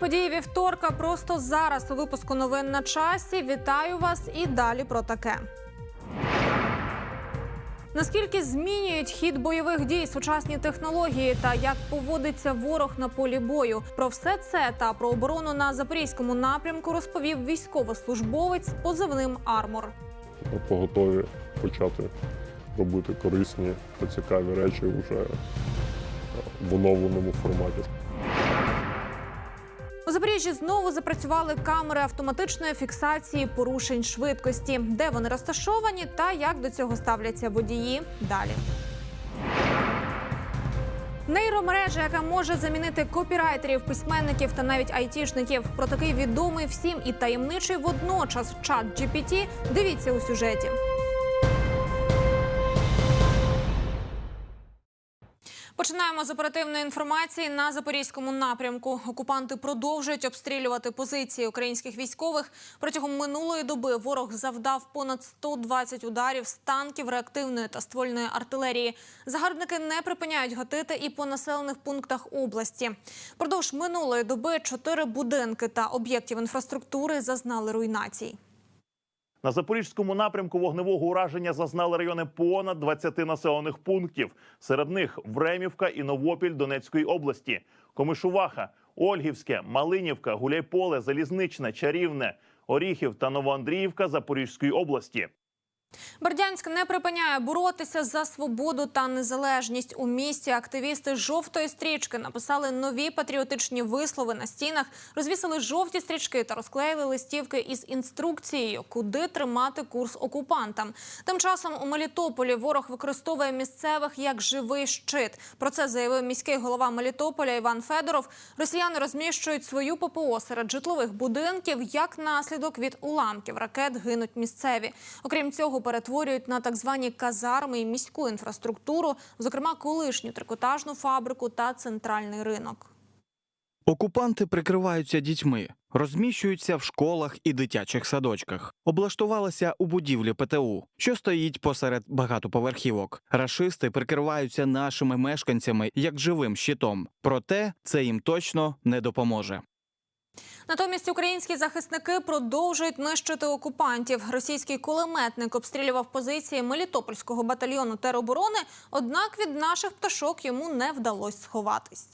Події вівторка просто зараз у випуску новин на часі. Вітаю вас і далі про таке. Наскільки змінюють хід бойових дій сучасні технології та як поводиться ворог на полі бою? Про все це та про оборону на запорізькому напрямку розповів військовослужбовець позивним Армор. Поготові почати робити корисні та цікаві речі вже в оновленому форматі. У Запоріжжі знову запрацювали камери автоматичної фіксації порушень швидкості, де вони розташовані та як до цього ставляться водії. Далі. Нейромережа, яка може замінити копірайтерів, письменників та навіть айтішників. Про такий відомий всім і таємничий водночас чат GPT Дивіться у сюжеті. Починаємо з оперативної інформації на запорізькому напрямку. Окупанти продовжують обстрілювати позиції українських військових. Протягом минулої доби ворог завдав понад 120 ударів з танків, реактивної та ствольної артилерії. Загарбники не припиняють гатити і по населених пунктах області. Продовж минулої доби чотири будинки та об'єктів інфраструктури зазнали руйнацій. На запорізькому напрямку вогневого ураження зазнали райони понад 20 населених пунктів. Серед них Времівка і Новопіль Донецької області, Комишуваха, Ольгівське, Малинівка, Гуляйполе, Залізничне, Чарівне, Оріхів та Новоандріївка Запорізької області. Бердянськ не припиняє боротися за свободу та незалежність. У місті активісти жовтої стрічки написали нові патріотичні вислови на стінах, розвісили жовті стрічки та розклеїли листівки із інструкцією, куди тримати курс окупантам. Тим часом у Мелітополі ворог використовує місцевих як живий щит. Про це заявив міський голова Мелітополя Іван Федоров. Росіяни розміщують свою ППО серед житлових будинків. Як наслідок від уламків ракет гинуть місцеві. Окрім цього, перетворюють на так звані казарми і міську інфраструктуру, зокрема колишню трикотажну фабрику та центральний ринок. Окупанти прикриваються дітьми, розміщуються в школах і дитячих садочках, облаштувалися у будівлі ПТУ, що стоїть посеред багатоповерхівок. Рашисти прикриваються нашими мешканцями як живим щитом. Проте це їм точно не допоможе. Натомість українські захисники продовжують нищити окупантів. Російський кулеметник обстрілював позиції Мелітопольського батальйону тероборони, однак від наших пташок йому не вдалося сховатись.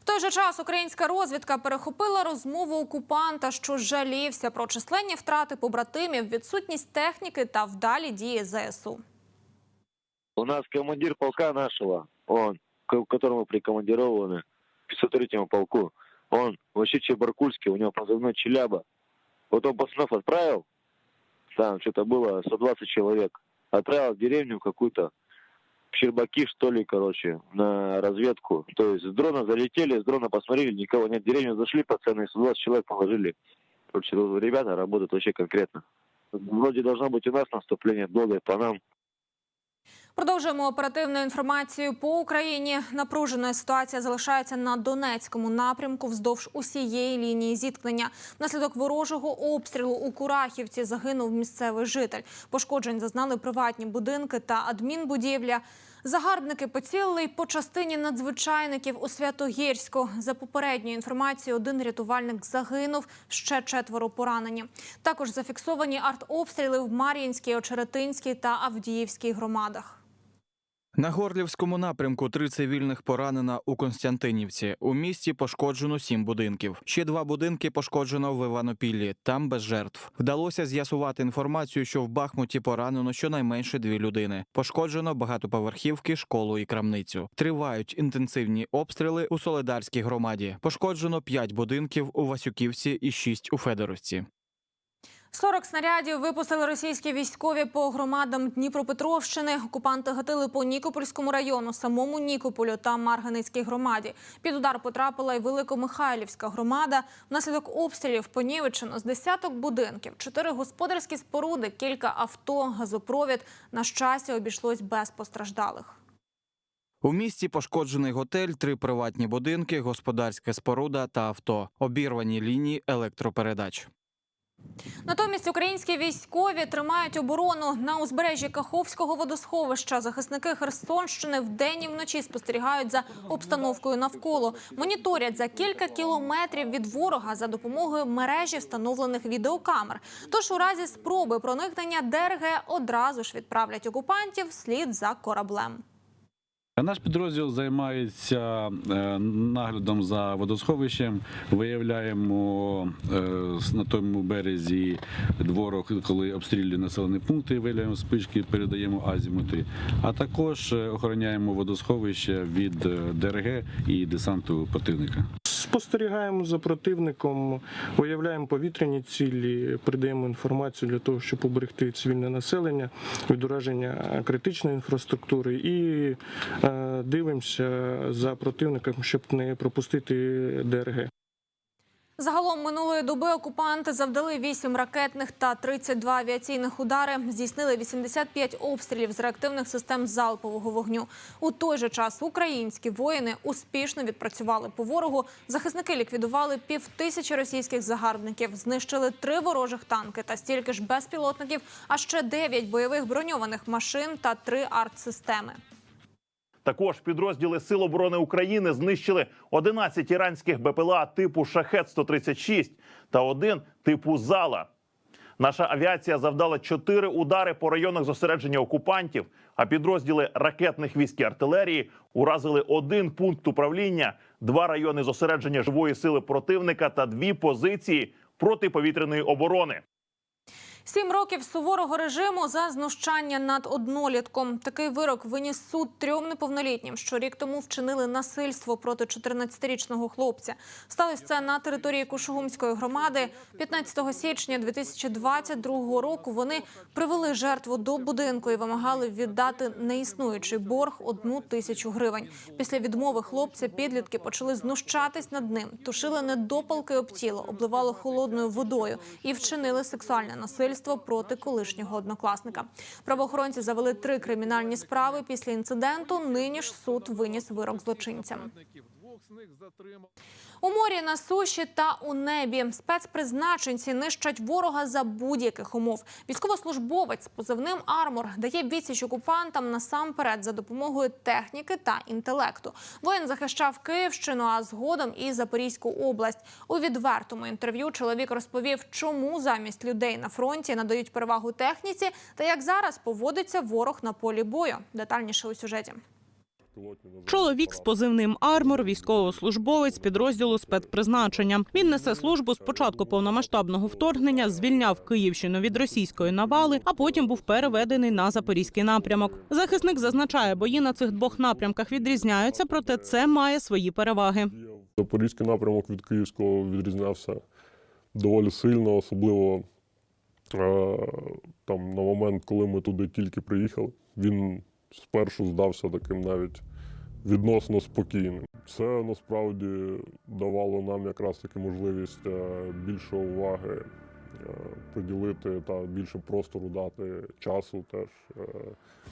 В той же час українська розвідка перехопила розмову окупанта, що жалівся про численні втрати побратимів, відсутність техніки та вдалі дії ЗСУ. У нас командир полка нашего, он, к которому прикомандированы, к 503-му полку, он вообще Чебаркульский, у него позывной Челяба. Вот он пацанов отправил, там что-то было 120 человек, отправил в деревню какую-то, в Щербаки, что ли, короче, на разведку. То есть с дрона залетели, с дрона посмотрели, никого нет, в деревню зашли, пацаны, 120 человек положили. Короче, ребята работают вообще конкретно. Вроде должно быть у нас наступление, долгое по нам. Продовжуємо оперативну інформацію по Україні. Напружена ситуація залишається на Донецькому напрямку вздовж усієї лінії зіткнення. Внаслідок ворожого обстрілу у Курахівці загинув місцевий житель. Пошкоджень зазнали приватні будинки та адмінбудівля. Загарбники поцілили по частині надзвичайників у Святогірську. За попередньою інформацією, один рятувальник загинув, ще четверо поранені. Також зафіксовані артобстріли в Мар'їнській, Очеретинській та Авдіївській громадах. На Горлівському напрямку три цивільних поранена у Константинівці. У місті пошкоджено сім будинків. Ще два будинки пошкоджено в Іванопіллі. Там без жертв. Вдалося з'ясувати інформацію, що в Бахмуті поранено щонайменше дві людини. Пошкоджено багатоповерхівки, школу і крамницю. Тривають інтенсивні обстріли у Соледарській громаді. Пошкоджено п'ять будинків у Васюківці і шість у Федоровці. 40 снарядів випустили російські військові по громадам Дніпропетровщини. Окупанти гатили по Нікопольському району, самому Нікополю та Марганицькій громаді. Під удар потрапила й Великомихайлівська громада. Внаслідок обстрілів понівечено з десяток будинків, чотири господарські споруди, кілька авто, газопровід. На щастя, обійшлось без постраждалих. У місті пошкоджений готель, три приватні будинки, господарська споруда та авто, обірвані лінії електропередач. Натомість українські військові тримають оборону на узбережжі Каховського водосховища. Захисники Херсонщини вдень і вночі спостерігають за обстановкою навколо. Моніторять за кілька кілометрів від ворога за допомогою мережі встановлених відеокамер. Тож у разі спроби проникнення ДРГ одразу ж відправлять окупантів вслід за кораблем. Наш підрозділ займається е, наглядом за водосховищем. Виявляємо е, на тому березі дворок, коли обстрілює населені пункти, виявляємо спички, передаємо азімути. А також е, охороняємо водосховище від ДРГ і десанту противника. Спостерігаємо за противником, виявляємо повітряні цілі, придаємо інформацію для того, щоб уберегти цивільне населення від ураження критичної інфраструктури і е, дивимося за противником, щоб не пропустити ДРГ. Загалом минулої доби окупанти завдали 8 ракетних та 32 авіаційних удари, здійснили 85 обстрілів з реактивних систем залпового вогню. У той же час українські воїни успішно відпрацювали по ворогу. Захисники ліквідували півтисячі російських загарбників, знищили три ворожих танки та стільки ж безпілотників, а ще 9 бойових броньованих машин та три артсистеми. Також підрозділи Сил оборони України знищили 11 іранських БПЛА типу Шахет 136 та один типу Зала. Наша авіація завдала 4 удари по районах зосередження окупантів, а підрозділи ракетних військ і артилерії уразили один пункт управління, два райони зосередження живої сили противника та дві позиції протиповітряної оборони. Сім років суворого режиму за знущання над однолітком. Такий вирок виніс суд трьом неповнолітнім, що рік тому вчинили насильство проти 14-річного хлопця. Сталося це на території Кушугумської громади. 15 січня 2022 року вони привели жертву до будинку і вимагали віддати неіснуючий борг одну тисячу гривень. Після відмови хлопця підлітки почали знущатись над ним, тушили недопалки об тіло, обливали холодною водою і вчинили сексуальне насильство проти колишнього однокласника. Правоохоронці завели три кримінальні справи. Після інциденту нині ж суд виніс вирок злочинцям. У морі, на суші та у небі спецпризначенці нищать ворога за будь-яких умов. Військовослужбовець з позивним Армор дає відсіч окупантам насамперед за допомогою техніки та інтелекту. Воїн захищав Київщину, а згодом і Запорізьку область. У відвертому інтерв'ю чоловік розповів, чому замість людей на фронті надають перевагу техніці та як зараз поводиться ворог на полі бою. Детальніше у сюжеті. Чоловік з позивним Армор, військовослужбовець підрозділу спецпризначення. Він несе службу з початку повномасштабного вторгнення, звільняв Київщину від російської навали, а потім був переведений на запорізький напрямок. Захисник зазначає, бої на цих двох напрямках відрізняються, проте це має свої переваги. Запорізький напрямок від Київського відрізнявся доволі сильно, особливо е, там на момент, коли ми туди тільки приїхали. Він спершу здався таким навіть відносно спокійним. Це насправді давало нам якраз таки можливість е, більше уваги приділити та більше простору дати часу теж е,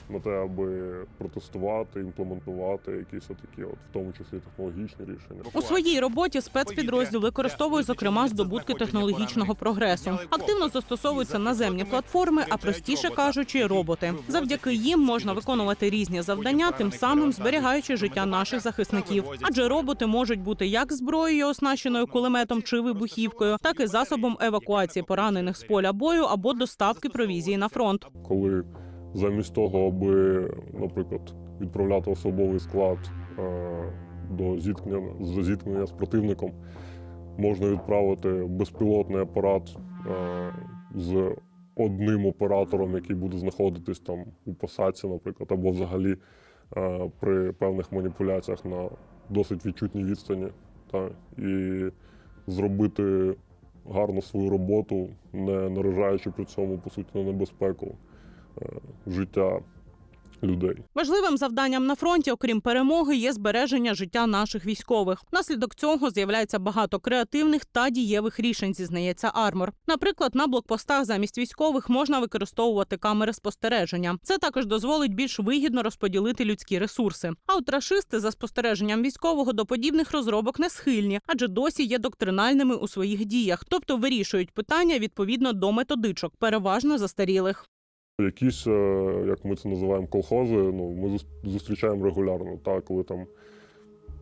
на те, аби протестувати, імплементувати якісь такі, от, в тому числі технологічні рішення. У своїй роботі спецпідрозділ використовує зокрема здобутки технологічного прогресу. Активно застосовуються наземні платформи, а простіше кажучи, роботи. Завдяки їм можна виконувати різні завдання, тим самим зберігаючи життя наших захисників. Адже роботи можуть бути як зброєю, оснащеною кулеметом чи вибухівкою, так і засобом евакуації поранених з поля бою або доставки провізії на фронт. коли замість того, аби, наприклад, відправляти особовий склад е, до зіткнення, до зіткнення з противником, можна відправити безпілотний апарат е, з одним оператором, який буде знаходитись там у посадці, наприклад, або взагалі е, при певних маніпуляціях на досить відчутній відстані. Та, і зробити гарно свою роботу, не наражаючи при цьому по суті на небезпеку е, життя людей. Важливим завданням на фронті, окрім перемоги, є збереження життя наших військових. Внаслідок цього з'являється багато креативних та дієвих рішень, зізнається Армор. Наприклад, на блокпостах замість військових можна використовувати камери спостереження. Це також дозволить більш вигідно розподілити людські ресурси. А от рашисти за спостереженням військового до подібних розробок не схильні, адже досі є доктринальними у своїх діях, тобто вирішують питання відповідно до методичок, переважно застарілих. Якісь, е, як ми це називаємо, колхози, ну, ми зустрічаємо регулярно, так, коли там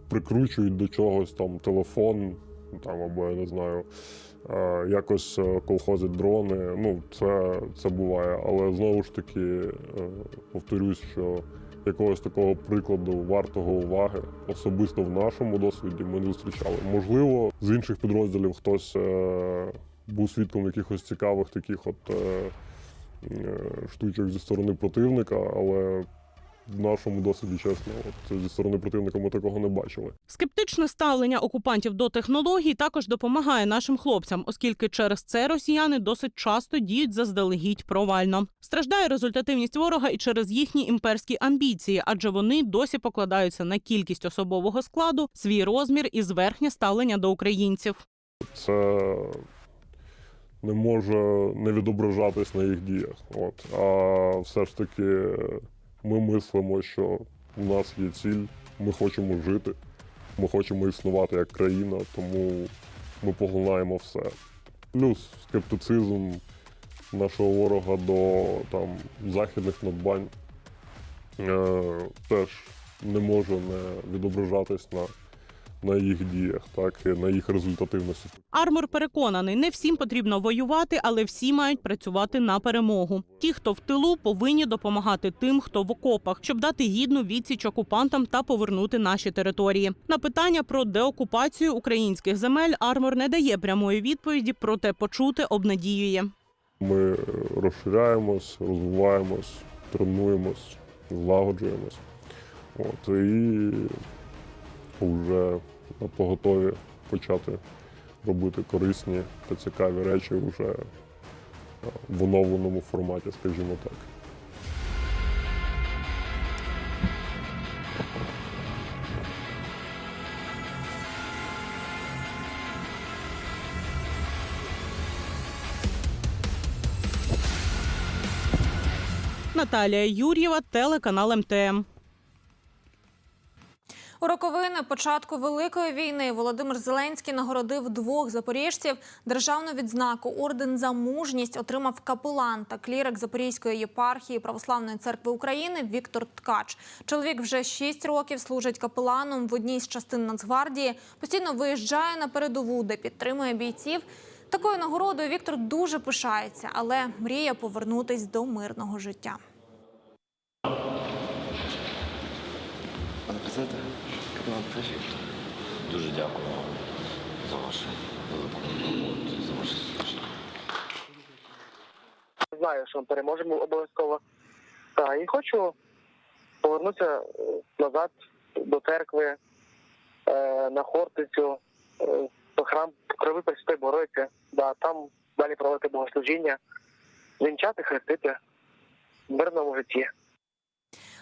прикручують до чогось там телефон, там, або я не знаю, е, якось е, колхозять дрони. Ну, це, це буває. Але знову ж таки, повторюсь, що якогось такого прикладу вартого уваги особисто в нашому досвіді ми не зустрічали. Можливо, з інших підрозділів хтось був свідком якихось цікавих таких от. Е, штучок зі сторони противника, але в нашому досвіді, чесно, от зі сторони противника ми такого не бачили. Скептичне ставлення окупантів до технологій також допомагає нашим хлопцям, оскільки через це росіяни досить часто діють заздалегідь провально. Страждає результативність ворога і через їхні імперські амбіції, адже вони досі покладаються на кількість особового складу, свій розмір і зверхнє ставлення до українців. Це не може не відображатись на їх діях. От. А все ж таки ми мислимо, що у нас є ціль, ми хочемо жити, ми хочемо існувати як країна, тому ми поглинаємо все. Плюс скептицизм нашого ворога до там, західних надбань е, теж не може не відображатись на, на їх діях, так, на їх результативності. Армор переконаний, не всім потрібно воювати, але всі мають працювати на перемогу. Ті, хто в тилу, повинні допомагати тим, хто в окопах, щоб дати гідну відсіч окупантам та повернути наші території. На питання про деокупацію українських земель Армор не дає прямої відповіді, проте почути обнадіює. Ми розширяємось, розвиваємось, тренуємось, злагоджуємось. От, і вже на поготові почати робити корисні та цікаві речі вже е, в оновленому форматі, скажімо так. Наталія Юр'єва, телеканал МТМ. У роковини початку великої війни Володимир Зеленський нагородив двох запоріжців. Державну відзнаку орден за мужність отримав капелан та клірик Запорізької єпархії Православної церкви України Віктор Ткач. Чоловік вже шість років служить капеланом в одній з частин Нацгвардії. Постійно виїжджає на передову, де підтримує бійців. Такою нагородою Віктор дуже пишається, але мріє повернутись до мирного життя. Пане президенте, капітан дуже дякую вам за вашу велику роботу, за ваше служіння. знаю, що ми переможемо обов'язково. Та і хочу повернутися е, назад до церкви, е, на Хортицю, е, до храм Крови Пресвятої Богородиці, да, там далі проводити богослужіння, вінчати, хрестити в мирному житті.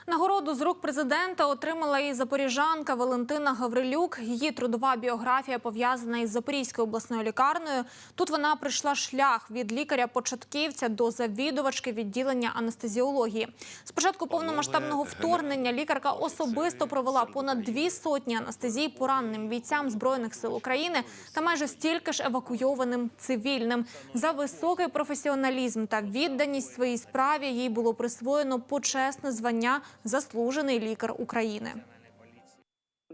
Нагороду з рук президента отримала і запоріжанка Валентина Гаврилюк. Її трудова біографія пов'язана із Запорізькою обласною лікарнею. Тут вона пройшла шлях від лікаря-початківця до завідувачки відділення анестезіології. З початку повномасштабного вторгнення лікарка особисто провела понад дві сотні анестезій пораненим бійцям збройних сил України та майже стільки ж евакуйованим цивільним. За високий професіоналізм та відданість своїй справі їй було присвоєно почесне звання заслужений лікар України.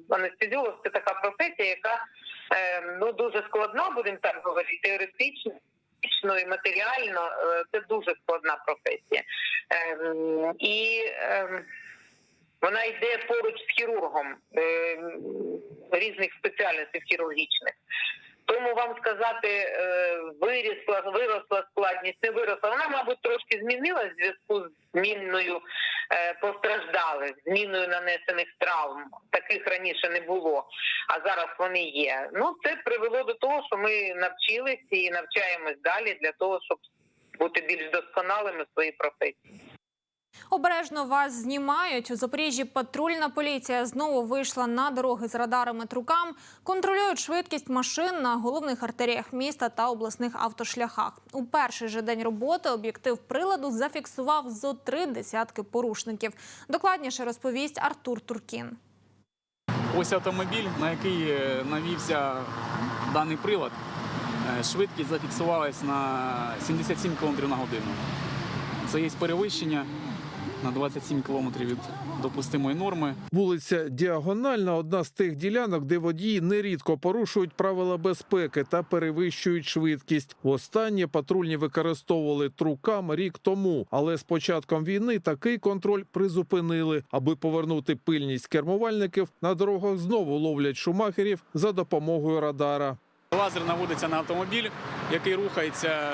анестезіолог це така професія, яка е, ну дуже складна, будемо так говорити, теоретично. І матеріально е, це дуже складна професія, Ем, і ем, вона йде поруч з хірургом ем, різних спеціальностей хірургічних. Тому вам сказати, е, вирісла, виросла складність, не виросла. Вона, мабуть, трошки змінилась в зв'язку з змінною е, постраждалих, зміною нанесених травм. Таких раніше не було, а зараз вони є. Ну, це привело до того, що ми навчились і навчаємось далі для того, щоб бути більш досконалими в своїй професії. Обережно вас знімають. У Запоріжжі патрульна поліція знову вийшла на дороги з радарами трукам, контролюють швидкість машин на головних артеріях міста та обласних автошляхах. У перший же день роботи об'єктив приладу зафіксував зо три десятки порушників. Докладніше розповість Артур Туркін. Ось автомобіль, на який е, навівся даний прилад. Е, Швидкість зафіксувалась на 77 км на годину. Це є перевищення на 27 км від допустимої норми. Вулиця Діагональна одна з тих ділянок, де водії нерідко порушують правила безпеки та перевищують швидкість. Востаннє патрульні використовували трукам рік тому, але з початком війни такий контроль призупинили. Аби повернути пильність кермувальників, на дорогах знову ловлять шумахерів за допомогою радара. Лазер наводиться на автомобіль, який рухається,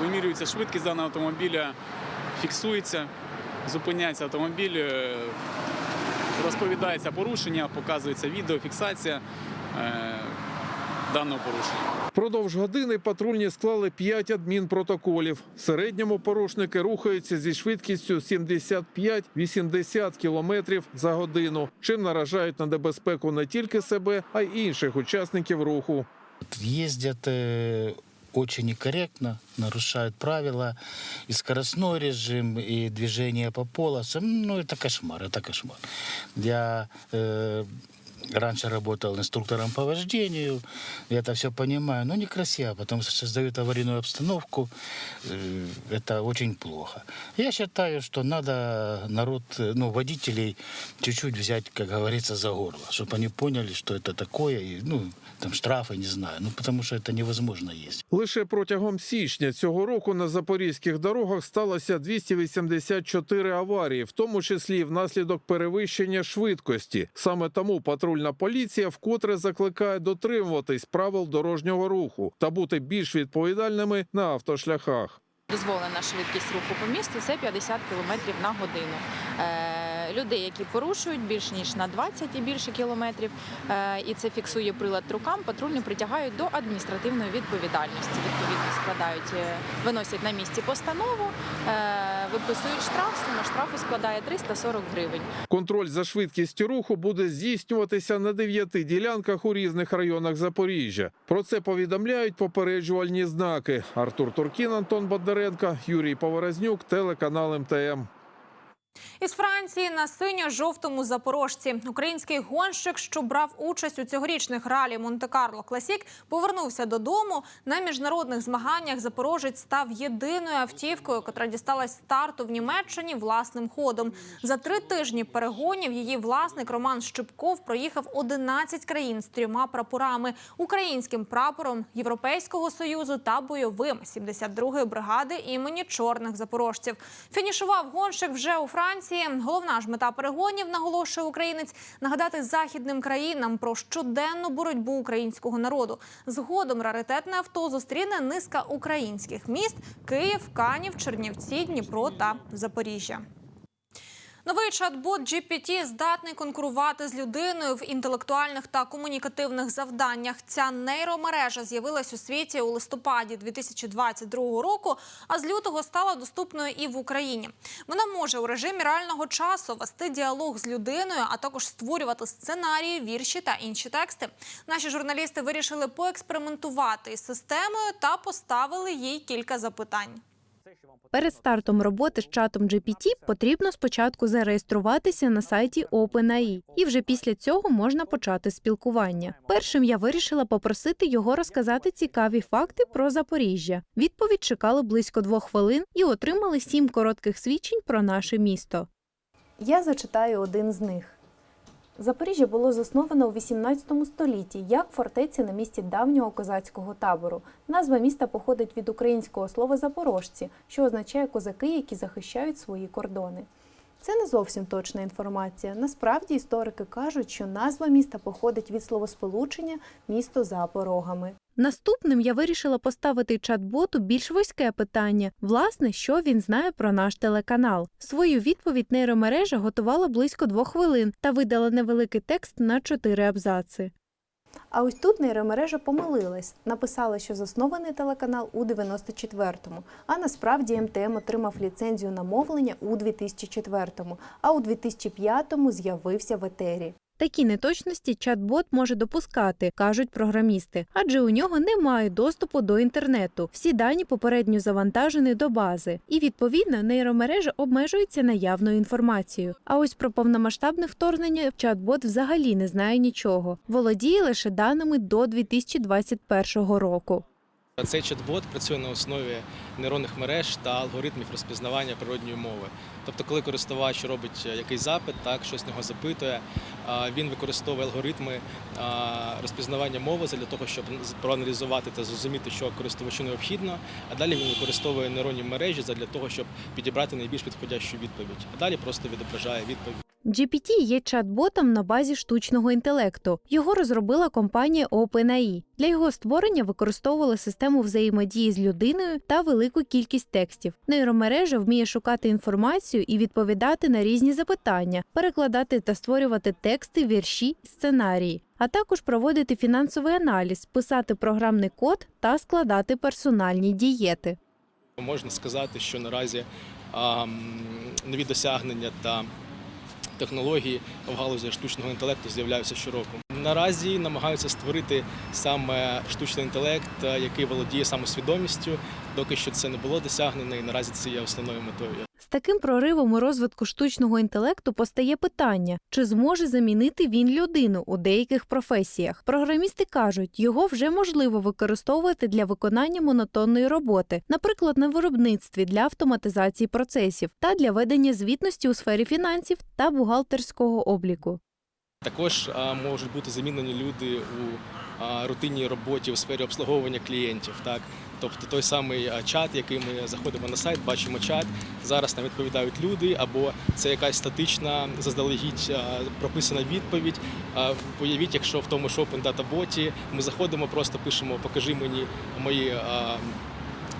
вимірюється швидкість даного автомобіля, фіксується, зупиняється автомобіль, е, розповідається порушення, показується відеофіксація е, даного порушення. Впродовж години патрульні склали 5 адмінпротоколів. В середньому порушники рухаються зі швидкістю 75-80 кілометрів за годину, чим наражають на небезпеку не тільки себе, а й інших учасників руху. ездят э, очень некорректно, нарушают правила, и скоростной режим, и движение по полосам. Ну, это кошмар, это кошмар. Я э, раньше работал инструктором по вождению, я это все понимаю, но некрасиво, потому что создают аварийную обстановку, э, это очень плохо. Я считаю, что надо народ, э, ну, водителей чуть-чуть взять, как говорится, за горло, чтобы они поняли, что это такое, и, ну, там штрафы, не знаю, ну, потому что это невозможно есть. Лише протягом січня цього року на запорізьких дорогах сталося 284 аварії, в тому числі і внаслідок перевищення швидкості. Саме тому патрульна поліція вкотре закликає дотримуватись правил дорожнього руху та бути більш відповідальними на автошляхах. Дозволена швидкість руху по місту це 50 км на годину. Е, людей, які порушують більш ніж на 20 і більше кілометрів, е, і це фіксує прилад рукам, патрульні притягають до адміністративної відповідальності. Відповідно складають, е, виносять на місці постанову, виписують штраф. Сума штрафу складає 340 гривень. Контроль за швидкістю руху буде здійснюватися на дев'яти ділянках у різних районах Запоріжжя. Про це повідомляють попереджувальні знаки. Артур Туркін, Антон Бондаренко, Юрій Поворознюк, телеканал МТМ. Із Франції на синьо-жовтому запорожці український гонщик, що брав участь у цьогорічних ралі Монте-Карло Класік, повернувся додому. На міжнародних змаганнях запорожець став єдиною автівкою, котра дісталась старту в Німеччині власним ходом. За три тижні перегонів її власник Роман Щипков проїхав 11 країн з трьома прапорами: українським прапором Європейського союзу та бойовим 72-ї бригади імені чорних запорожців. Фінішував гонщик вже у Франції. Головна ж мета перегонів, наголошує українець, нагадати західним країнам про щоденну боротьбу українського народу. Згодом раритетне авто зустріне низка українських міст: Київ, Канів, Чернівці, Дніпро та Запоріжжя. Новий чат-бот GPT здатний конкурувати з людиною в інтелектуальних та комунікативних завданнях. Ця нейромережа з'явилась у світі у листопаді 2022 року, а з лютого стала доступною і в Україні. Вона може у режимі реального часу вести діалог з людиною, а також створювати сценарії, вірші та інші тексти. Наші журналісти вирішили поекспериментувати із системою та поставили їй кілька запитань. Перед стартом роботи з чатом GPT потрібно спочатку зареєструватися на сайті OpenAI, і вже після цього можна почати спілкування. Першим я вирішила попросити його розказати цікаві факти про Запоріжжя. Відповідь чекали близько двох хвилин і отримали сім коротких свідчень про наше місто. Я зачитаю один з них. Запоріжжя було засновано у 18 столітті як фортеця на місці давнього козацького табору. Назва міста походить від українського слова запорожці, що означає козаки, які захищають свої кордони. Це не зовсім точна інформація. Насправді історики кажуть, що назва міста походить від словосполучення місто за порогами. Наступним я вирішила поставити чат-боту більш вузьке питання: власне, що він знає про наш телеканал. Свою відповідь нейромережа готувала близько двох хвилин та видала невеликий текст на чотири абзаци. А ось тут нейромережа помилилась. Написала, що заснований телеканал у 94-му, а насправді МТМ отримав ліцензію на мовлення у 2004-му, а у 2005-му з'явився в етері. Такі неточності чат-бот може допускати, кажуть програмісти, адже у нього немає доступу до інтернету. Всі дані попередньо завантажені до бази, і відповідно нейромережа обмежується наявною інформацією. А ось про повномасштабне вторгнення чат-бот взагалі не знає нічого. Володіє лише даними до 2021 року. Цей чат-бот працює на основі нейронних мереж та алгоритмів розпізнавання природньої мови. Тобто, коли користувач робить е, якийсь запит, так щось нього запитує, він використовує алгоритми розпізнавання мови для того, щоб проаналізувати та зрозуміти, що користувачу необхідно. А далі він використовує нейронні мережі для того, щоб підібрати найбільш підходящу відповідь. А далі просто відображає відповідь. GPT є чат-ботом на базі штучного інтелекту. Його розробила компанія OpenAI. Для його створення використовували систему взаємодії з людиною та велику кількість текстів. Нейромережа вміє шукати інформацію і відповідати на різні запитання, перекладати та створювати тексти, вірші сценарії, а також проводити фінансовий аналіз, писати програмний код та складати персональні дієти. Можна сказати, що наразі а, нові досягнення та технології в галузі штучного інтелекту з'являються щороку. Наразі намагаються створити саме штучний інтелект, е, який володіє самосвідомістю. Доки що це не було досягнено, і наразі це є основною метою. Таким проривом у розвитку штучного інтелекту постає питання, чи зможе замінити він людину у деяких професіях. Програмісти кажуть, його вже можливо використовувати для виконання монотонної роботи, наприклад, на виробництві для автоматизації процесів та для ведення звітності у сфері фінансів та бухгалтерського обліку. Також можуть бути замінені люди у рутинній роботі у сфері обслуговування клієнтів. Так, тобто той самий чат, який ми заходимо на сайт, бачимо чат. Зараз нам відповідають люди, або це якась статична заздалегідь прописана відповідь. Уявіть, якщо в тому ж Open Data боті ми заходимо, просто пишемо Покажи мені мої.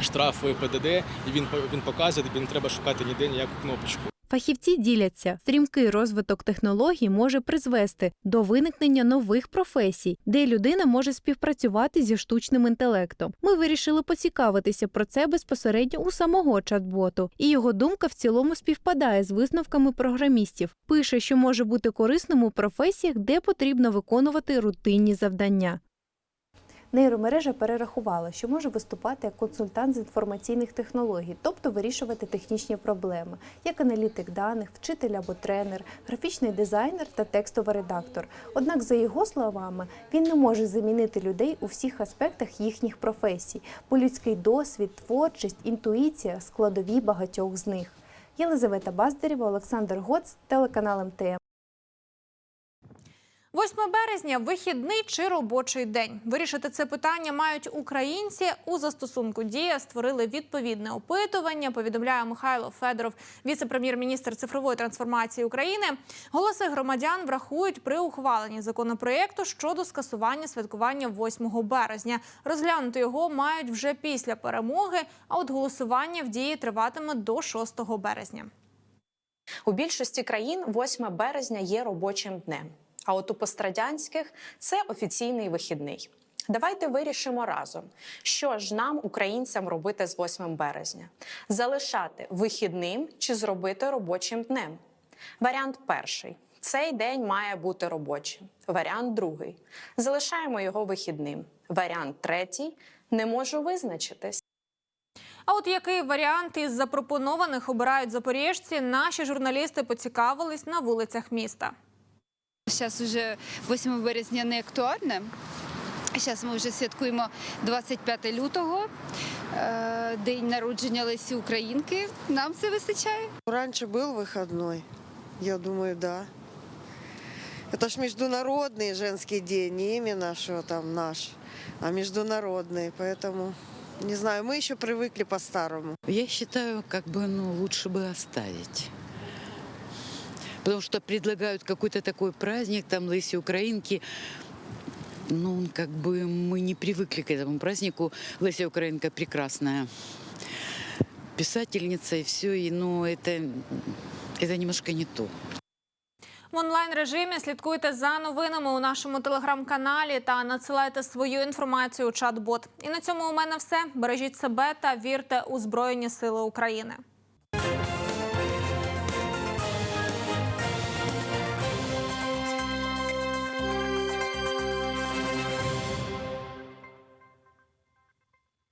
Штрафи ПДД, і він він показує, тобі не треба шукати ніде ніяку кнопочку. Фахівці діляться, стрімкий розвиток технологій може призвести до виникнення нових професій, де людина може співпрацювати зі штучним інтелектом. Ми вирішили поцікавитися про це безпосередньо у самого чат-боту, і його думка в цілому співпадає з висновками програмістів. Пише, що може бути корисним у професіях, де потрібно виконувати рутинні завдання. Нейромережа перерахувала, що може виступати як консультант з інформаційних технологій, тобто вирішувати технічні проблеми, як аналітик даних, вчитель або тренер, графічний дизайнер та текстовий редактор. Однак, за його словами, він не може замінити людей у всіх аспектах їхніх професій, бо людський досвід, творчість, інтуїція складові багатьох з них. Єлизавета Баздарєва, Олександр Гоц, телеканал МТМ. 8 березня вихідний чи робочий день. Вирішити це питання мають українці. У застосунку Дія створили відповідне опитування. Повідомляє Михайло Федоров, віце-прем'єр-міністр цифрової трансформації України. Голоси громадян врахують при ухваленні законопроєкту щодо скасування святкування 8 березня. Розглянути його мають вже після перемоги. А от голосування в дії триватиме до 6 березня. У більшості країн 8 березня є робочим днем. А от у пострадянських це офіційний вихідний. Давайте вирішимо разом, що ж нам, українцям, робити з 8 березня: залишати вихідним чи зробити робочим днем. Варіант перший. Цей день має бути робочим. Варіант другий. Залишаємо його вихідним. Варіант третій. Не можу визначитись. А от який варіант із запропонованих обирають запоріжці, наші журналісти поцікавились на вулицях міста. Зараз вже 8 березня не актуальне. Зараз ми вже святкуємо 25 лютого, е, день народження Лесі Українки. Нам це вистачає. Раньше был выходной, я думаю, да. Это ж международный женский день, не именно что там наш, а международный, поэтому, не знаю, мы еще привыкли по-старому. Я считаю, как бы, ну, лучше бы оставить. Потому что предлагают какой-то такой праздник, там, Лыси Украинки. Ну, как бы мы не привыкли к этому празднику. Лыся Украинка прекрасная писательница и все, и, но это, это немножко не то. В онлайн режимі слідкуйте за новинами у нашому телеграм-каналі та надсилайте свою інформацію у чат-бот. І на цьому у мене все. Бережіть себе та вірте у Збройні Сили України.